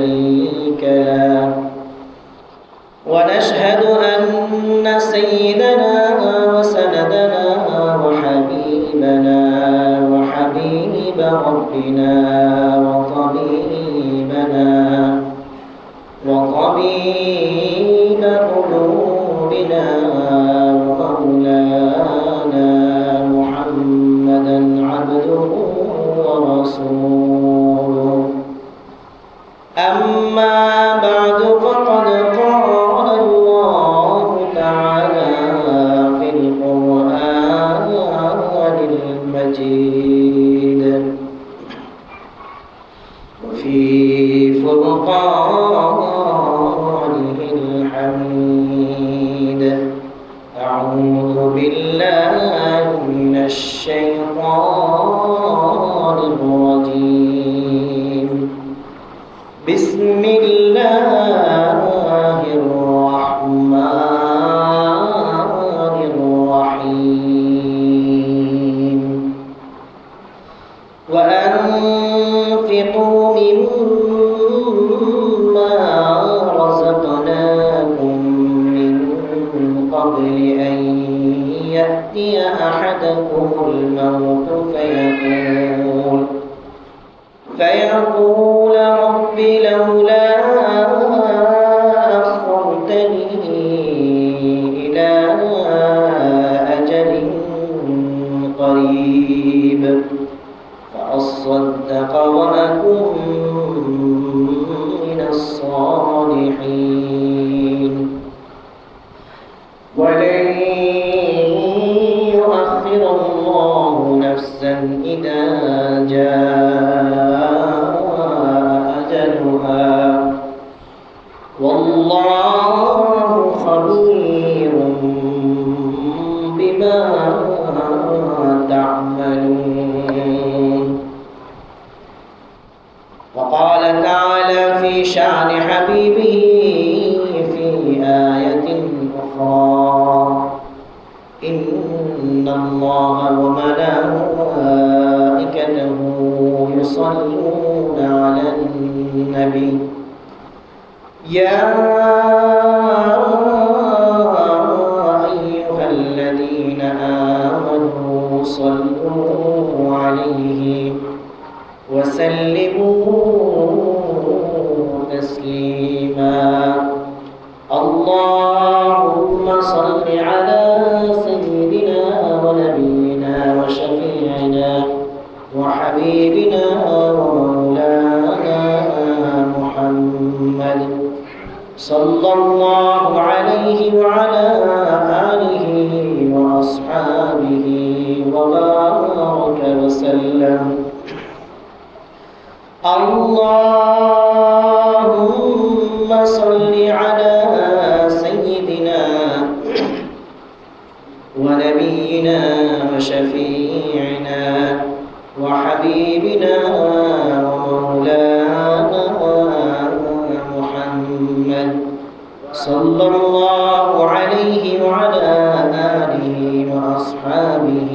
el الله عليه وعلى آله وأصحابه وبارك وسلم. اللهم صلى الله عليه وعلى آله وأصحابه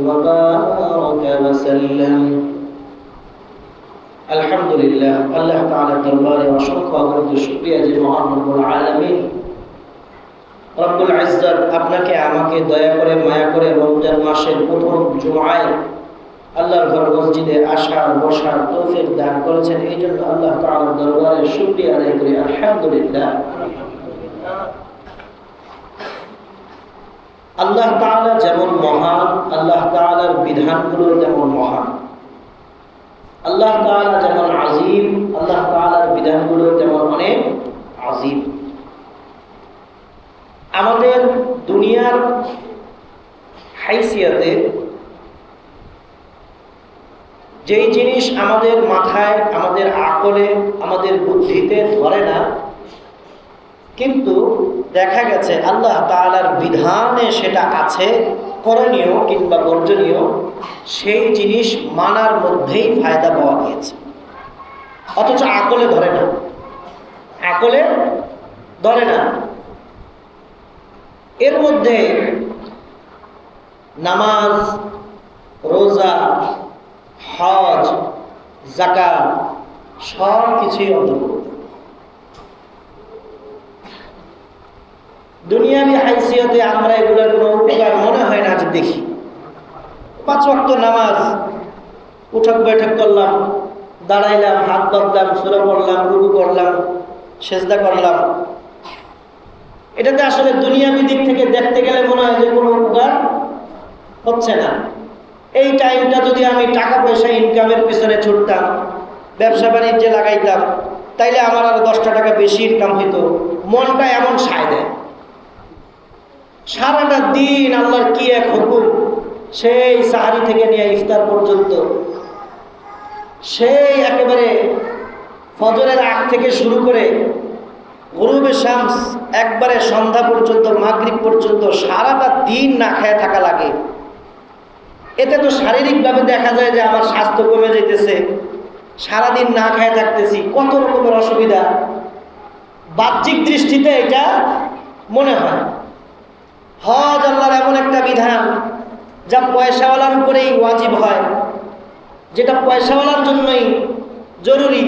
وبارك وسلم আলহামদুলিল্লাহ আল্লাহ তাআলার দরবারে অসংখ্য অগণিত শুকরিয়া যে মহান রব্বুল আলামিন রব্বুল ইজ্জত আপনাকে আমাকে দয়া করে মায়া করে রমজান মাসের প্রথম জুমায় আল্লাহর ঘর মসজিদে আসার বসার তৌফিক দান করেছেন এই জন্য আল্লাহ তাআলার দরবারে শুকরিয়া আদায় করি আলহামদুলিল্লাহ আল্লাহ তাআলা যেমন মহান, আল্লাহ তাআলার বিধানগুলো যেমন মহান। আল্লাহ তাআলা যেমন আজিম, আল্লাহ তাআলার বিধানগুলো তেমন অনেক আজিম। আমাদের দুনিয়ার হাইসিয়াতে যেই জিনিস আমাদের মাথায়, আমাদের আকলে, আমাদের বুদ্ধিতে ধরে না কিন্তু দেখা গেছে আল্লাহ তাআলার বিধানে সেটা আছে, করণীয় কিংবা বর্জনীয়, সেই জিনিস মানার মধ্যেই ফায়দা পাওয়া গিয়েছে। অথচ আকলে ধরে না। আকলে ধরে না। এর মধ্যে নামাজ, রোজা, হজ জাকাত সব কিছুই অন্তর্ভুক্ত। দুনিয়াবি হাইসিয়তে আমরা এগুলোর কোনো উপকার মনে হয় না যে দেখি। পাঁচ ওয়াক্ত নামাজ, উঠক বৈঠক করলাম, দাঁড়াইলাম, হাত বাঁধলাম, সুরা পড়লাম, রুকু করলাম, সেজদা করলাম। এটাতে আসলে দুনিয়াবি দিক থেকে দেখতে গেলে মনে হয় যে কোনো উপকার হচ্ছে না। এই টাইমটা যদি আমি টাকা পয়সা, ইনকামের পিছনে ছুটতাম, ব্যবসা বাণিজ্যে লাগাইতাম, তাইলে আমার আরও দশটা টাকা বেশি ইনকাম হইতো। মনটা এমন সায় দেয়। সারাটা দিন আল্লাহর কি এক হুকুম? সেই সাহারি থেকে নিয়ে ইফতার পর্যন্ত। সেই একেবারে ফজরের আগ থেকে শুরু করে গরুবে শামস, একবারে সন্ধ্যা পর্যন্ত, মাগরিব পর্যন্ত সারাটা দিন না খেয়ে থাকা লাগে। এতে তো শারীরিকভাবে দেখা যায় যে আমার স্বাস্থ্য কমে যেতেছে সারাদিন না খেয়ে থাকতেছি, কত রকমের অসুবিধা? বাহ্যিক দৃষ্টিতে এটা মনে হয়। হজ আল্লাহর এমন একটা বিধান যা পয়সাওয়ালার উপরেই ওয়াজিব হয়। যেটা পয়সাওয়ালার জন্যই জরুরি।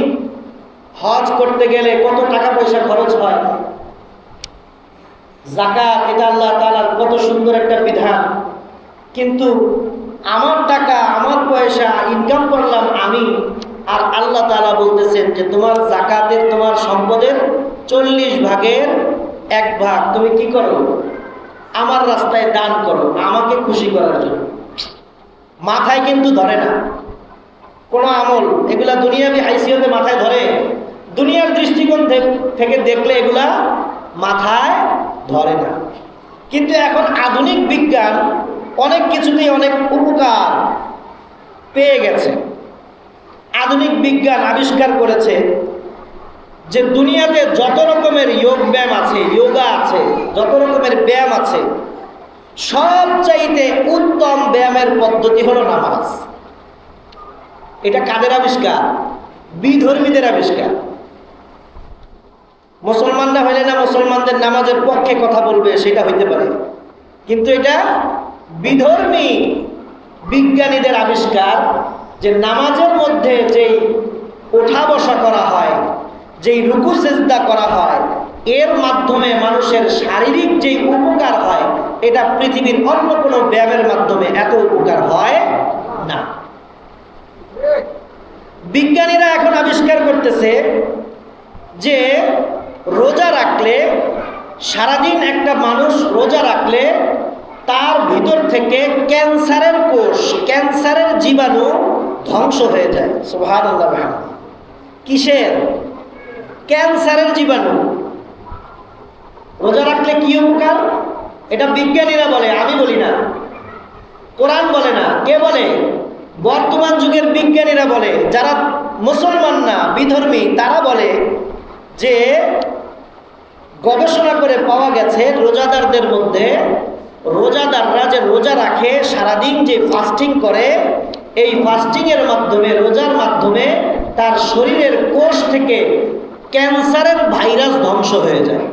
হজ করতে গেলে কত টাকা পয়সা খরচ হয়? জাকাত এটা আল্লাহ তালার কত সুন্দর একটা বিধান। কিন্তু আমার টাকা, আমার পয়সা ইনকাম করলাম আমি, আর আল্লাহ তালা বলতেছেন যে তোমার জাকাতের তোমার সম্পদের চল্লিশ ভাগের এক ভাগ। তুমি কি করো? আমার রাস্তায় দান করো, আমাকে খুশি করার জন্য। মাথায় কিন্তু ধরে না। কোনো আমল, এগুলা দুনিয়াবি হাইসিয়তে মাথায় ধরে। দুনিয়ার দৃষ্টিকোণ থেকে দেখলে এগুলা মাথায় ধরে না। কিন্তু এখন আধুনিক বিজ্ঞান অনেক কিছুতেই অনেক উপকার পেয়ে গেছে। আধুনিক বিজ্ঞান আবিষ্কার করেছে যে দুনিয়াতে যত রকমের যোগ ব্যায়াম আছে, যোগা আছে, যত রকমের ব্যায়াম আছে, সবচাইতে উত্তম ব্যায়ামের পদ্ধতি হলো নামাজ। এটা কাদের আবিষ্কার? বিধর্মীদের আবিষ্কার। মুসলমানরা হইলে না মুসলমানদের নামাজের পক্ষে কথা বলবে, সেটা হইতে পারে। কিন্তু এটা বিধর্মী বিজ্ঞানীদের আবিষ্কার যে নামাজের মধ্যে যেই ওঠা বসা করা হয় যেই রুকু সেজদা করা হয়, এর মাধ্যমে মানুষের শারীরিক যেই উপকার হয়, এটা পৃথিবীর অন্য কোনো ব্যায়ামের মাধ্যমে এত উপকার হয় না। বিজ্ঞানীরা এখন আবিষ্কার করতেছে যে রোজা রাখলে, সারাদিন একটা মানুষ রোজা রাখলে তার ভিতর থেকে ক্যান্সারের কোষ, ক্যান্সারের জীবাণু ধ্বংস হয়ে যায়। সোহান কিসের? ক্যান্সারের জীবাণু। রোজা রাখলে কি উপকার? এটা বিজ্ঞানীরা বলে, আমি বলি না। কোরআন বলে না, কে বলে? বর্তমান যুগের বিজ্ঞানীরা বলে, যারা মুসলমান না, বিধর্মী, তারা বলে যে গবেষণা করে পাওয়া গেছে রোজাদারদের মধ্যে, রোজাদাররা যে রোজা রাখে, সারাদিন যে ফাস্টিং করে, এই ফাস্টিংয়ের মাধ্যমে, রোজার মাধ্যমে তার শরীরের কোষ থেকে ক্যান্সারের ভাইরাস ধ্বংস হয়ে যায়।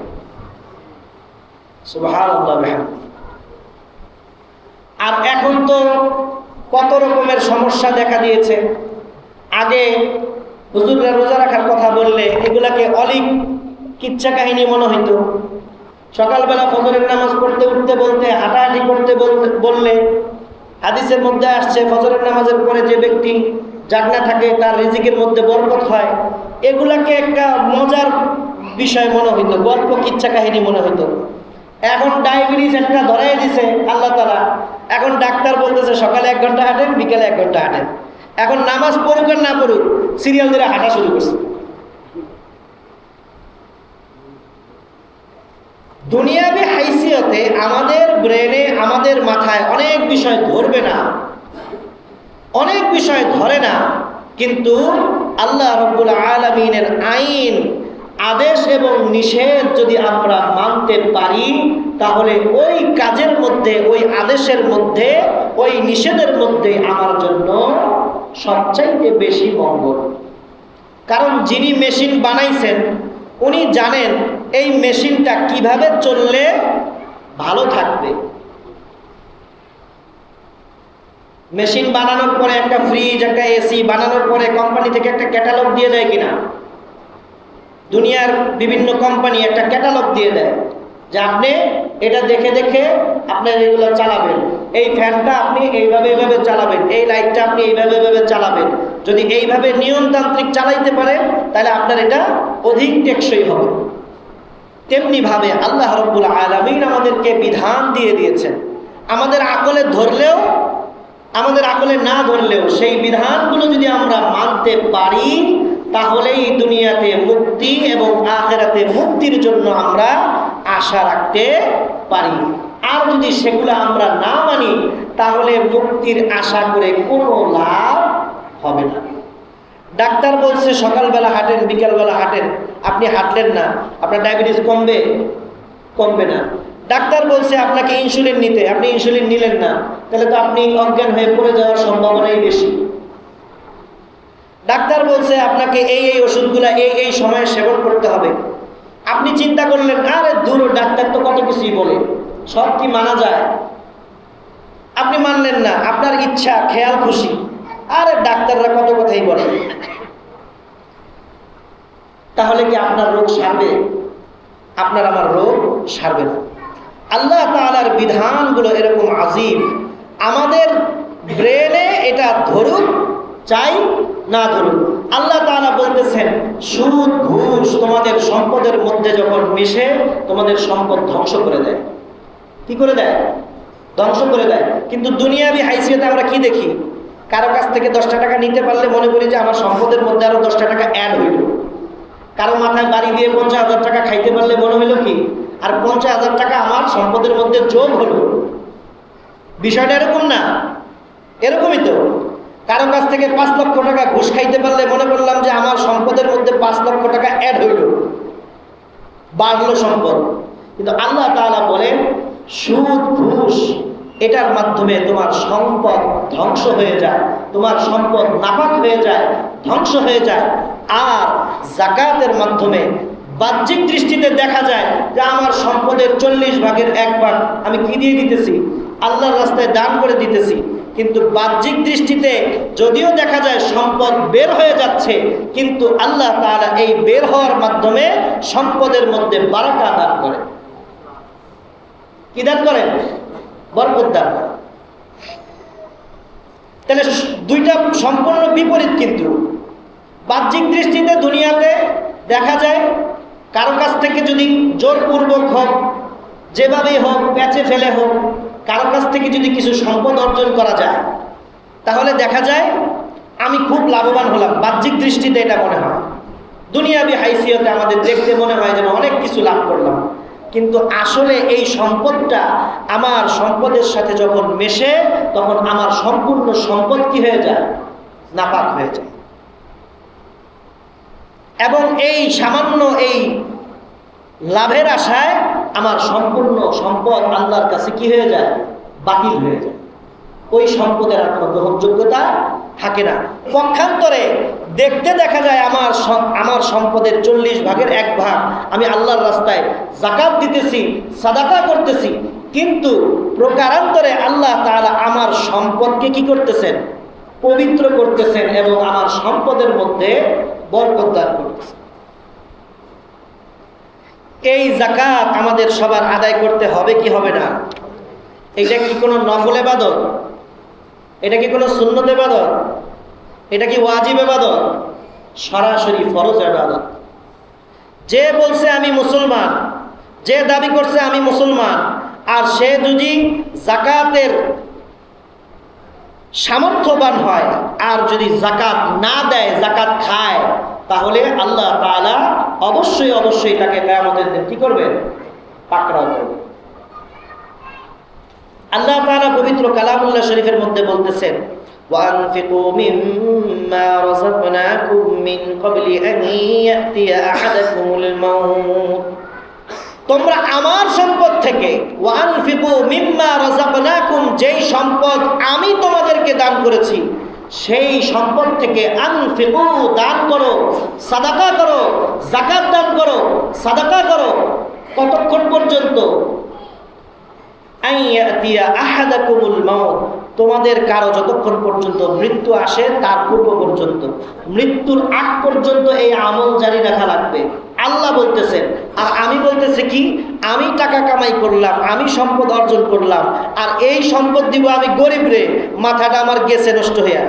আর এখন তো কত রকমের সমস্যা দেখা দিয়েছে। আগে হুজুররা রোজা রাখার কথা বললে এগুলাকে অলিক কিচ্ছা কাহিনী মনে হইতো। সকালবেলা ফজরের নামাজ পড়তে উঠতে বলতে, হাঁটাহাঁটি করতে বললে হাদিসের মধ্যে আসছে, ফজরের নামাজের পরে যে ব্যক্তি জাগনা থাকে, তার রিজিকের মধ্যে বরকত হয়। এগুলাকে একটা মজার বিষয় মনে হইতো, গল্প, কিচ্ছা কাহিনী মনে হইতো। এখন ডায়াবেটিস একটা ধরাই দিছে আল্লাহ তালা এখন ডাক্তার বলতেছে, সকালে এক ঘণ্টা হাঁটেন, বিকেলে এক ঘণ্টা হাঁটেন। এখন নামাজ পড়ুক আর না পড়ুক সিরিয়াল ধরে হাঁটা শুরু করছে। দুনিয়াবি হাইসিয়তে আমাদের ব্রেনে আমাদের মাথায় অনেক বিষয় ধরবে না। অনেক বিষয় ধরে না, কিন্তু আল্লাহ রব্বুল আলমিনের আইন, আদেশ এবং নিষেধ যদি আমরা মানতে পারি, তাহলে ওই কাজের মধ্যে, ওই আদেশের মধ্যে, ওই নিষেধের মধ্যে আমার জন্য সবচাইতে বেশি মঙ্গল। কারণ যিনি মেশিন বানাইছেন, উনি জানেন এই মেশিনটা কীভাবে চললে ভালো থাকবে। মেশিন বানানোর পরে একটা ফ্রিজ একটা এসি বানানোর পরে কোম্পানি থেকে একটা ক্যাটালগ দিয়ে দেয় কিনা? দুনিয়ার বিভিন্ন কোম্পানি একটা ক্যাটালগ দিয়ে দেয় যে আপনি এটা দেখে দেখে আপনার এগুলো চালাবেন। এই ফ্যানটা আপনি এইভাবে এইভাবে চালাবেন, এই লাইটটা আপনি এইভাবে এইভাবে চালাবেন। যদি এইভাবে নিয়মতান্ত্রিক চালাইতে পারেন, তাহলে আপনার এটা অধিক টেকসই হবে। তেমনিভাবে আল্লাহ রব্বুল আলমিন আমাদেরকে বিধান দিয়ে দিয়েছেন। আমাদের আকলে ধরলেও আমাদের আকলে না ধরলেও সেই বিধানগুলো যদি আমরা মানতে পারি, তাহলেই দুনিয়াতে মুক্তি এবং আখেরাতে মুক্তির জন্য আমরা আশা রাখতে পারি। আর যদি সেগুলো আমরা না মানি, তাহলে মুক্তির আশা করে কোনো লাভ হবে না। ডাক্তার বলছে, সকালবেলা হাঁটেন, বিকালবেলা হাঁটেন। আপনি হাঁটলেন না, আপনার ডায়াবেটিস কমবে? কমবে না। ডাক্তার বলছে আপনাকে ইনসুলিন নিতে, আপনি ইনসুলিন নিলেন না, তাহলে তো আপনি অজ্ঞান হয়ে পড়ে যাওয়ার সম্ভাবনাই বেশি। ডাক্তার বলছে আপনাকে এই এই ওষুধগুলা এই এই সময়ে সেবন করতে হবে। আপনি চিন্তা করলেন, আরে দূর ডাক্তার তো কত কিছুই বলে, সব কি মানা যায়? আপনি মানলেন না, আপনার ইচ্ছা, খেয়াল, খুশি। আরে ডাক্তাররা কত কথাই বলে। তাহলে কি আপনার রোগ সারবে? আপনার আমার রোগ সারবে না। আল্লাহ তালার বিধানগুলো এরকম আজিম। আমাদের ব্রেনে এটা ধরুক, চাই না ধরুক। আল্লাহ তালা বলতেছেন, সুদ, ঘুষ তোমাদের সম্পদের মধ্যে যখন মিশে, তোমাদের সম্পদ ধ্বংস করে দেয়। কি করে দেয়? ধ্বংস করে দেয়। কিন্তু দুনিয়াবি হাইসিয়াতে আমরা কি দেখি? কারও কাছ থেকে দশটা টাকা নিতে পারলে মনে করি যে আমার সম্পদের মধ্যে আরও দশটা টাকা অ্যাড হইল। কারও মাথায় বাড়ি দিয়ে পঞ্চাশ হাজার টাকা খাইতে পারলে মনে হইল কি আর পঞ্চাশ হাজার টাকা আমার সম্পদের মধ্যে যোগ হলো। বিষয়টা এরকম না। এরকমই তো। কারও কাছ থেকে পাঁচ লক্ষ টাকা ঘুষ খাইতে পারলে মনে করলাম যে আমার সম্পদের মধ্যে পাঁচ লক্ষ টাকা অ্যাড হইল। বাড়লো সম্পদ। কিন্তু আল্লাহ তাআলা বলেন, সুদ, ঘুষ, এটার মাধ্যমে তোমার সম্পদ ধ্বংস হয়ে যায়, তোমার সম্পদ নাপাক হয়ে যায়, ধ্বংস হয়ে যায়। আর জাকাতের মাধ্যমে বাহ্যিক দৃষ্টিতে দেখা যায় যে আমার সম্পদের চল্লিশ ভাগের এক ভাগ আমি কি দিয়ে দিতেছি? আল্লাহর রাস্তায় দান করে দিতেছি। কিন্তু বাহ্যিক দৃষ্টিতে যদিও দেখা যায় সম্পদ বের হয়ে যাচ্ছে, কিন্তু আল্লাহ তারা এই বের হওয়ার মাধ্যমে সম্পদের মধ্যে বারাকা দান করে কি দান করেন? বরকত দান করেন। তাহলে দুইটা সম্পূর্ণ বিপরীত কিন্তু। বাহ্যিক দৃষ্টিতে দুনিয়াতে দেখা যায় কারও কাছ থেকে যদি জোরপূর্বক হোক, যেভাবেই হোক, প্যাচে ফেলে হোক, কারও কাছ থেকে যদি কিছু সম্পদ অর্জন করা যায়, তাহলে দেখা যায় আমি খুব লাভবান হলাম। বাহ্যিক দৃষ্টিতে এটা মনে হয়। দুনিয়াবি হাইসিয়তে আমাদের দেখতে মনে হয় যেন অনেক কিছু লাভ করলাম। কিন্তু আসলে এই সম্পদটা আমার সম্পদের সাথে যখন মেশে, তখন আমার সম্পূর্ণ সম্পদ কি হয়ে যায়? নাপাক হয়ে যায়। এবং এই সামান্য এই লাভের আশায় আমার সম্পূর্ণ সম্পদ আল্লাহর কাছে কি হয়ে যায়? বাতিল হয়ে যায়। ওই সম্পদের আর কোনো গ্রহণযোগ্যতা থাকে না। পক্ষান্তরে দেখতে দেখা যায় আমার আমার সম্পদের চল্লিশ ভাগের এক ভাগ আমি আল্লাহর রাস্তায় জাকাত দিতেছি, সাদাকা করতেছি। কিন্তু প্রকারান্তরে আল্লাহ তাআলা আমার সম্পদকে কি করতেছেন? পবিত্র করতেছেন এবং আমার সম্পদের মধ্যে বরকত দান করতেছেন। এই জাকাত আমাদের সবার আদায় করতে হবে কি হবে না? এটা কি কোনো নফল এবাদত এটা কি কোনো শূন্যত এবাদত এটা কি ওয়াজিব এবাদত সরাসরি ফরজ এবাদত যে বলছে আমি মুসলমান, যে দাবি করছে আমি মুসলমান, আর সে যদি জাকাতের সামর্থ্যবান হয় আর যদি জাকাত না দেয় জাকাত খায় তাহলে আল্লাহ তাআলা অবশ্যই অবশ্যই তাকে কেয়ামতের দিন কি করবেন পাকড়াও করবেন আল্লাহ তাআলা পবিত্র কালামুল্লাহ শরীফের মধ্যে বলতেছেন وأنفقوا مما رزقناكم من قبل أن يأتي أحدكم الموت তোমরা আমার সম্পদ থেকে ওয়ানফিকু মিম্মা যেই সম্পদ আমি তোমাদেরকে দান করেছি, সেই সম্পদ থেকে আনফিকু, দান করো, সাদাকা করো জাকাত দান করো, সাদাকা করো। কতক্ষণ পর্যন্ত? তোমাদের কারও যতক্ষণ পর্যন্ত মৃত্যু আসে, তার পূর্ব পর্যন্ত। মৃত্যুর আগ পর্যন্ত এই আমল জারি রাখা লাগবে। আল্লাহ বলতেছেন, আর আমি বলতেছি কি? আমি টাকা কামাই করলাম, আমি সম্পদ অর্জন করলাম, আর এই সম্পদ দিব আমি গরিব রে, মাথাটা আমার গেছে নষ্ট হইয়া।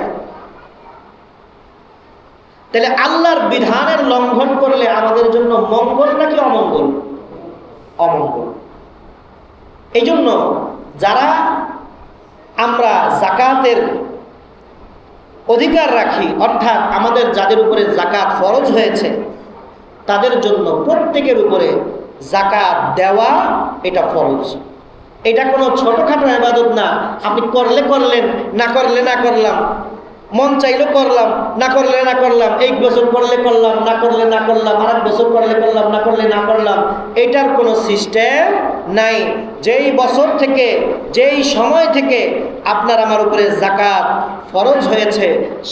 তাহলে আল্লাহর বিধানের লঙ্ঘন করলে আমাদের জন্য মঙ্গল নাকি অমঙ্গল? অমঙ্গল। এই জন্য যারা আমরা জাকাতের অধিকার রাখি, অর্থাৎ আমাদের যাদের উপরে জাকাত ফরজ হয়েছে, তাদের জন্য প্রত্যেকের উপরে জাকাত দেওয়া এটা ফরজ। এটা কোনো ছোটোখাটো আবাদত না। আপনি করলে করলেন, না করলে না করলাম। মন চাইলো করলাম, না করলে না করলাম, এক বছর করলে করলাম, না করলে না করলাম আর এক বছর করলে করলাম, না করলে না করলাম, এটার কোনো সিস্টেম নাই। যেই বছর থেকে, যেই সময় থেকে আপনার আমার উপরে জাকাত ফরজ হয়েছে,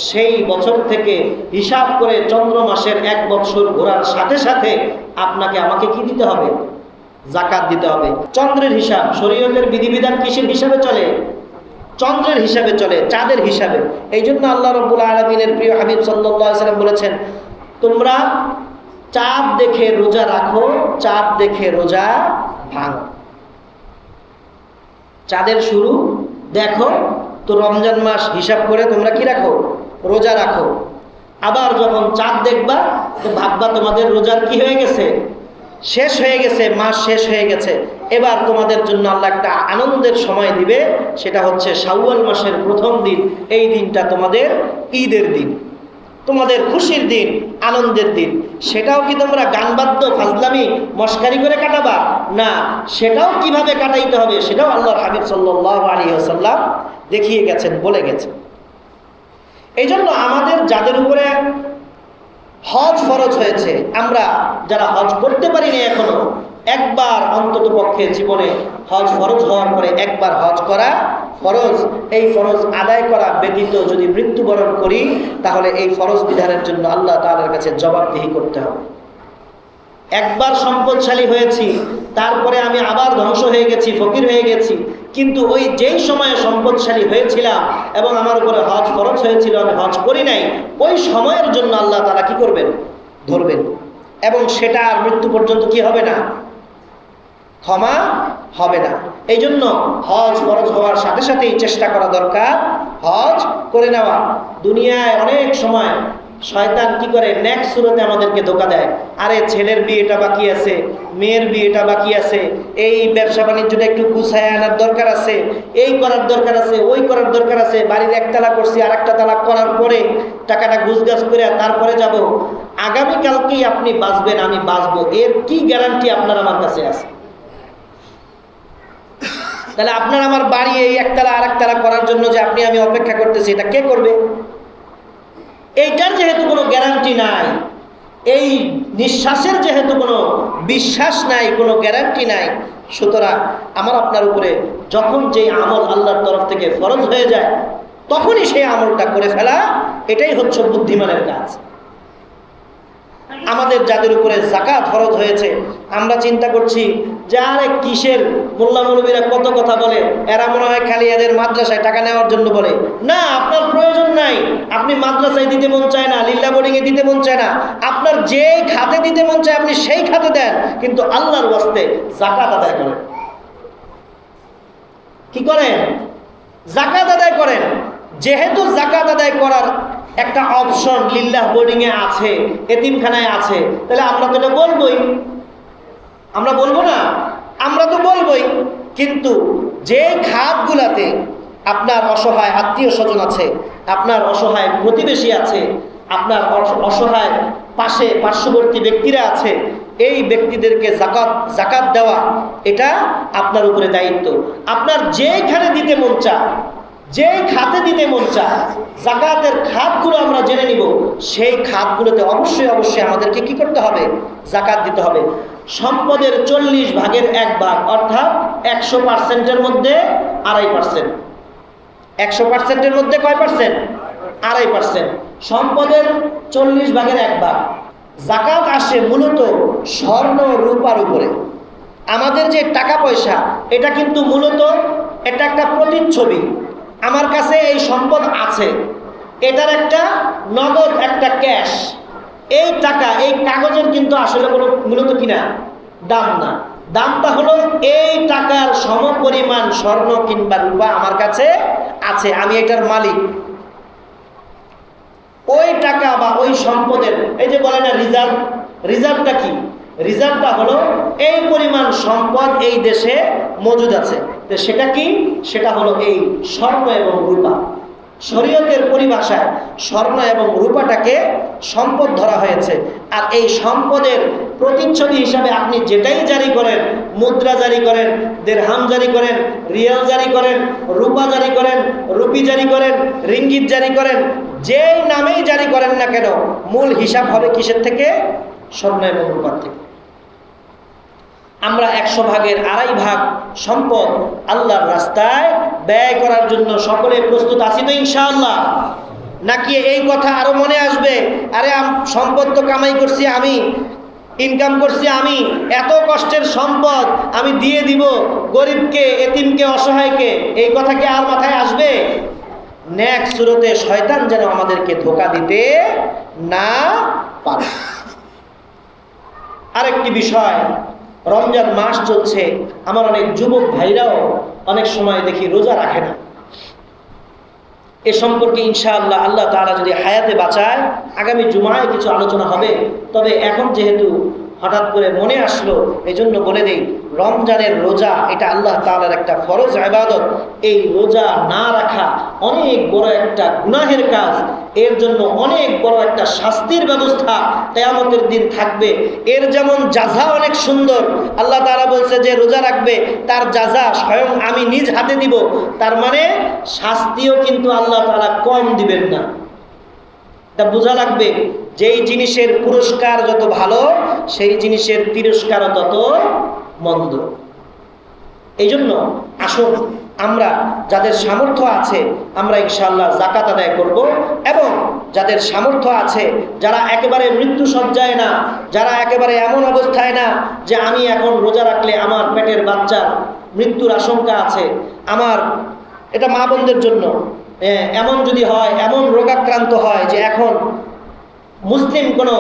সেই বছর থেকে হিসাব করে চন্দ্র মাসের এক বছর ঘোরার সাথে সাথে আপনাকে আমাকে কি দিতে হবে? জাকাত দিতে হবে। চন্দ্রের হিসাব, শরীয়তের বিধিবিধান কিসের হিসাবে চলে? চন্দ্রের হিসাবে চলে, চাঁদের হিসাবে। এই জন্য আল্লাহ রব্বুল আলমিনের প্রিয় হাবিব সাল্লাম বলেছেন, তোমরা চাঁদ দেখে রোজা রাখো, চাঁদ দেখে রোজা ভাঙো। চাঁদের শুরু দেখো, তো রমজান মাস হিসাব করে তোমরা কি রাখো? রোজা রাখো। আবার যখন চাঁদ দেখবা, তো ভাববা তোমাদের রোজার কি হয়ে গেছে? শেষ হয়ে গেছে, মাস শেষ হয়ে গেছে। এবার তোমাদের জন্য আল্লাহ একটা আনন্দের সময় দিবে, সেটা হচ্ছে শাওয়াল মাসের প্রথম দিন। এই দিনটা তোমাদের ঈদের দিন, তোমাদের খুশির দিন, আনন্দের দিন। সেটাও কি তোমরা গানবাদ্য ফাজলামি, মস্কারি করে কাটাবা? না, সেটাও কীভাবে কাটাইতে হবে সেটাও আল্লাহর হাবিব সাল্লাহ আলী আসাল্লাম দেখিয়ে গেছেন, বলে গেছেন। এই জন্য আমাদের যাদের উপরে হজ ফরজ হয়েছে। আমরা যারা হজ করতে পারিনি এখনও, একবার অন্তত পক্ষে জীবনে হজ ফরজ হওয়ার পরে একবার হজ করা ফরজ। এই ফরজ আদায় করা ব্যতীত যদি মৃত্যুবরণ করি, তাহলে এই ফরজ বিধানের জন্য আল্লাহ তাদের কাছে জবাবদিহি করতে হবে। একবার সম্পদশালী হয়েছি, তারপরে আমি আবার ধ্বংস হয়ে গেছি, ফকির হয়ে গেছি। কিন্তু ওই যেই সময়ে সম্পদশালী হয়েছিলাম এবং আমার উপরে হজ ফরজ হয়েছিল, আমি হজ করি নাই, ওই সময়ের জন্য আল্লাহ তারা কি করবেন? ধরবেন। এবং সেটা আর মৃত্যু পর্যন্ত কি হবে না? ক্ষমা হবে না। এই জন্য হজ ফরজ হওয়ার সাথে সাথেই চেষ্টা করা দরকার, হজ করে নেওয়া। দুনিয়ায় অনেক সময় শয়তান কি করে? নেক্সট সুরতে আমাদেরকে ধোকা দেয়। আরে, ছেলের বিয়েটা বাকি আছে, মেয়ের বিয়েটা বাকি আছে, এই ব্যবসা বাণিজ্যটা একটু গুছায় আনার দরকার আছে, এই করার দরকার আছে, ওই করার দরকার আছে, বাড়ির একতলা করছি আর একটা তালাক করার পরে টাকাটা গুছগাছ করে তারপরে যাব। আগামীকালকেই আপনি বাঁচবেন, আমি বাঁচবো। এর কি গ্যারান্টি আপনার আমার কাছে আছে? তাহলে আপনার আমার বাড়ি এই একতলা আর একতলা করার জন্য যে আপনি আমি অপেক্ষা করতেছি, এটা কে করবে? এইটার যেহেতু কোনো গ্যারান্টি নাই, এই নিঃশ্বাসের যেহেতু কোনো বিশ্বাস নাই, কোনো গ্যারান্টি নাই, সুতরাং আমার আপনার উপরে যখন যেই আমল আল্লাহর তরফ থেকে ফরজ হয়ে যায়, তখনই সেই আমলটা করে ফেলা, এটাই হচ্ছে বুদ্ধিমানের কাজ। আমাদের যাদের উপরে জাকাত ফরজ হয়েছে, আমরা চিন্তা করছি যে আরে কিসের? মোল্লা মৌলবীরা কত কথা বলে, এরা মনে হয় খালি এদের মাদ্রাসায় টাকা নেওয়ার জন্য বলে। না, আপনার প্রয়োজন নাই। আপনি মাদ্রাসায় দিতে মন চায় না, লিল্লা বোর্ডিংয়ে দিতে মন চায় না। আপনার যে খাতে দিতে মন চায়, আপনি সেই খাতে দেন। কিন্তু আল্লাহর ওয়াস্তে জাকাত আদায় করেন। কি করেন? জাকাত আদায় করেন। যেহেতু জাকাত আদায় করার একটা অপশন লিল্লাহ বোর্ডিংয়ে আছে, এতিমখানায় আছে, তাহলে আমরা তো এটা বলবই। আমরা বলব না? আমরা তো বলবই। কিন্তু যে খাতগুলাতে আপনার অসহায় আত্মীয় স্বজন আছে, আপনার অসহায় প্রতিবেশী আছে, আপনার অসহায় পাশে পার্শ্ববর্তী ব্যক্তিরা আছে, এই ব্যক্তিদেরকে জাকাত জাকাত দেওয়া, এটা আপনার উপরে দায়িত্ব। আপনার যেখানে দিতে মন চায় যেই খাতে দিতে মন চায় জাকাতের খাতগুলো আমরা জেনে নিব। সেই খাতগুলোতে অবশ্যই অবশ্যই আমাদেরকে কি করতে হবে? জাকাত দিতে হবে। সম্পদের চল্লিশ ভাগের এক ভাগ, অর্থাৎ একশো পার্সেন্টের মধ্যে আড়াই পার্সেন্ট একশো পার্সেন্টের মধ্যে কয় পার্সেন্ট আড়াই পার্সেন্ট সম্পদের চল্লিশ ভাগের এক ভাগ। জাকাত আসে মূলত স্বর্ণ, রূপার উপরে। আমাদের যে টাকা পয়সা, এটা কিন্তু মূলত এটা একটা প্রতিচ্ছবি। আমার কাছে এই সম্পদ আছে। এটার একটা নগদ, একটা ক্যাশ। এই টাকা, এই কাগজের কিন্তু আসলে কোনো মূলত কিনা দাম না। দামটা হলো এই টাকার সমপরিমাণ স্বর্ণ কিংবা রূপা আমার কাছে আছে, আমি এটার মালিক। ওই টাকা বা ওই সম্পদের, এই যে বলে না, রিজার্ভ, রিজার্ভটা কি? রিজার্ভটা হলো এই পরিমাণ সম্পদ এই দেশে মজুদ আছে। তো সেটা কি? সেটা হলো এই স্বর্ণ এবং রূপা। শরীয়তের পরিভাষায় স্বর্ণ এবং রূপাটাকে সম্পদ ধরা হয়েছে। আর এই সম্পদের প্রতিচ্ছবি হিসাবে আপনি যেটাই জারি করেন, মুদ্রা জারি করেন, দেড়হাম জারি করেন, রিয়াল জারি করেন, রূপা জারি করেন, রুপি জারি করেন, রিঙ্গিত জারি করেন, যেই নামেই জারি করেন না কেন, মূল হিসাব হবে কিসের থেকে? স্বর্ণ এবং রূপার থেকে। আমরা একশো ভাগের আড়াই ভাগ সম্পদ আল্লাহর রাস্তায় ব্যয় করার জন্য সকলে প্রস্তুত আছি তো ইনশাআল্লাহ। নাকি এই কথা আরও মনে আসবে? আরে সম্পদ তো কামাই করছি আমি ইনকাম করছি আমি, এত কষ্টের সম্পদ আমি দিয়ে দিব গরিবকে, এতিমকে, অসহায়কে, এই কথা কি আর মাথায় আসবে? ন্যাক সুরতে শয়তান যেন আমাদেরকে ধোকা দিতে না পারে। আরেকটি বিষয় রমজান মাস চলছে, আমার অনেক যুবক ভাইরাও অনেক সময় দেখি রোজা রাখে না। এ সম্পর্কে ইনশাআল্লাহ আল্লাহ তারা যদি হায়াতে বাঁচায়, আগামী জুমায় কিছু আলোচনা হবে। তবে এখন যেহেতু হঠাৎ করে মনে আসলো এই জন্য বলে দেই, রমজানের রোজা, এটা আল্লাহ তাআলার একটা ফরজ আবাদত এই রোজা না রাখা অনেক বড় একটা গুনাহের কাজ। এর জন্য অনেক বড় একটা শাস্তির ব্যবস্থা কেয়ামতের দিন থাকবে। এর যেমন যাজা অনেক সুন্দর, আল্লাহ তাআলা বলছে যে রোজা রাখবে, তার যাজা স্বয়ং আমি নিজ হাতে দিব। তার মানে শাস্তিও কিন্তু আল্লাহ তাআলা কম দিবেন না। তা বোঝা লাগবে, যেই জিনিসের পুরস্কার যত ভালো, সেই জিনিসের তিরস্কারও তত মন্দ। এই জন্য আসুন, আমরা যাদের সামর্থ্য আছে, আমরা ইনশাআল্লাহ জাকাত আদায় করব এবং যাদের সামর্থ্য আছে, যারা একেবারে মৃত্যু সজ্জায় না, যারা একেবারে এমন অবস্থায় না, যে আমি এখন রোজা রাখলে আমার পেটের বাচ্চার মৃত্যুর আশঙ্কা আছে, আমার, এটা মা বোনদের জন্য এমন যদি হয়, এমন রোগাক্রান্ত হয় যে এখন মুসলিম কোনো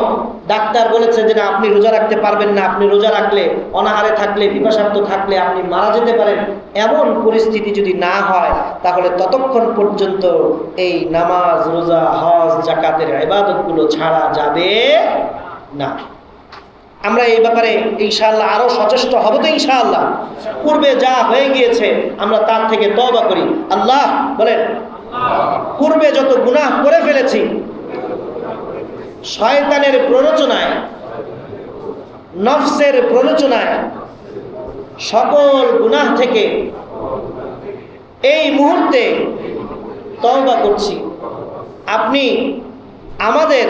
ডাক্তার বলেছে যে না, আপনি রোজা রাখতে পারবেন না, আপনি রোজা রাখলে, অনাহারে থাকলে পিপাসার্থ থাকলে আপনি মারা যেতে পারেন, এমন পরিস্থিতি যদি না হয়, তাহলে ততক্ষণ পর্যন্ত এই নামাজ, রোজা, হজ জাকাতের ইবাদতগুলো ছাড়া যাবে না। আমরা এই ব্যাপারে ইনশাআল্লাহ আরও সচেষ্ট হব তো ইনশাআল্লাহ। পূর্বে যা হয়ে গিয়েছে, আমরা তার থেকে তওবা করি। আল্লাহ বলেন পূর্বে যত গুনাহ করে ফেলেছি, শয়তানের প্ররোচনায়, নফসের প্ররোচনায়, সকল গুনাহ থেকে এই মুহূর্তে তওবা করছি। আপনি আমাদের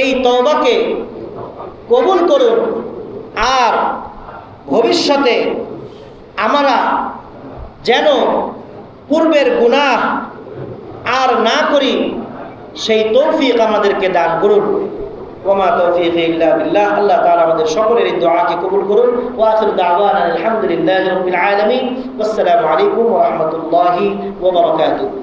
এই তওবাকে কবুল করুন আর ভবিষ্যতে আমরা যেন পূর্বের গুনাহ আর না করি, সেই তৌফিক আমাদেরকে দান করুন। ওমা তৌফিক ইল্লা আল্লাহ তাআলা আমাদের সকলের এই দোয়াকে কবুল করুন। ওয়া আখিরু দাওয়ানা আলহামদুলিল্লাহি রাব্বিল আলামিন। ওয়াসসালামু আলাইকুম ওয়া রাহমাতুল্লাহি ওয়া বারাকাতুহু।